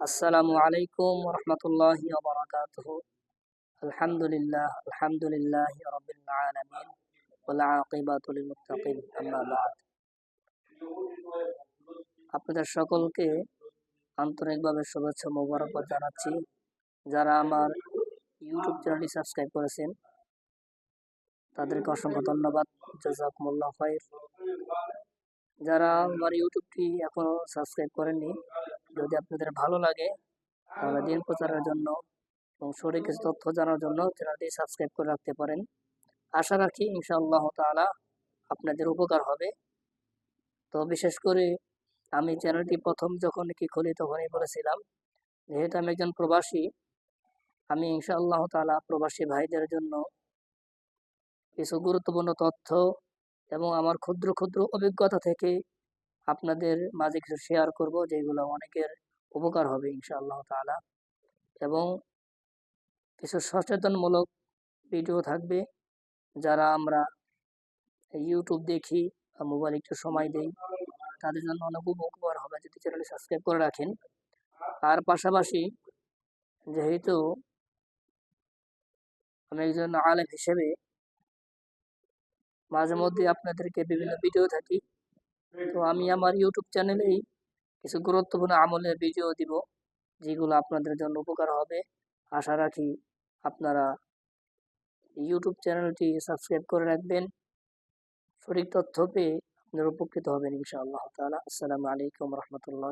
আসসালামু আলাইকুম রহমতুল্লাহ আলহামদুলিল্লাহ আলহামদুলিল্লাহ আপনাদের সকলকে আন্তরিকভাবে শুভেচ্ছা মোবারকবাদ জানাচ্ছি। যারা আমার ইউটিউব চ্যানেলটি সাবস্ক্রাইব করেছেন, তাদেরকে অসংখ্য ধন্যবাদ, জাজাকুমুল্লাহ যারা আমার ইউটিউবটি এখনও সাবস্ক্রাইব করেননি যদি আপনাদের ভালো লাগে, তাহলে দিন প্রচারের জন্য এবং সঠিক কিছু তথ্য জানার জন্য চ্যানেলটি সাবস্ক্রাইব করে রাখতে পারেন। আশা রাখি ইনশাআল্লাহ তাআলা আপনাদের উপকার হবে। তো বিশেষ করে আমি চ্যানেলটি প্রথম যখন কি খুলি তখনই বলেছিলাম, যেহেতু আমি একজন প্রবাসী, আমি ইনশাআল্লাহ তাআলা প্রবাসী ভাইদের জন্য কিছু গুরুত্বপূর্ণ তথ্য এবং আমার ক্ষুদ্র ক্ষুদ্র অভিজ্ঞতা থেকে আপনাদের মাঝে কিছু শেয়ার করব, যেগুলো অনেকের উপকার হবে, ইনশাআল্লাহ তাআলা। এবং কিছু সচেতনমূলক ভিডিও থাকবে, যারা আমরা ইউটিউব দেখি বা মোবাইল একটু সময় দেই, তাদের জন্য অনেক উপকার হবে। যদি চ্যানেলটি সাবস্ক্রাইব করে রাখেন আর পাশাপাশি যেহেতু আমি একজন আলেম হিসেবে, মাঝে মধ্যে আপনাদেরকে বিভিন্ন ভিডিও থাকি তো আমি আমার ইউটিউব চ্যানেলেই কিছু গুরুত্বপূর্ণ আমলের ভিডিও দিব, যেগুলো আপনাদের জন্য উপকার হবে। আশা রাখি আপনারা ইউটিউব চ্যানেলটি সাবস্ক্রাইব করে রাখবেন। সঠিক তথ্য পেয়ে আপনারা উপকৃত হবেন, ইনশাআল্লাহ তালা আসসালামু আলাইকুম রহমতুল্লাহ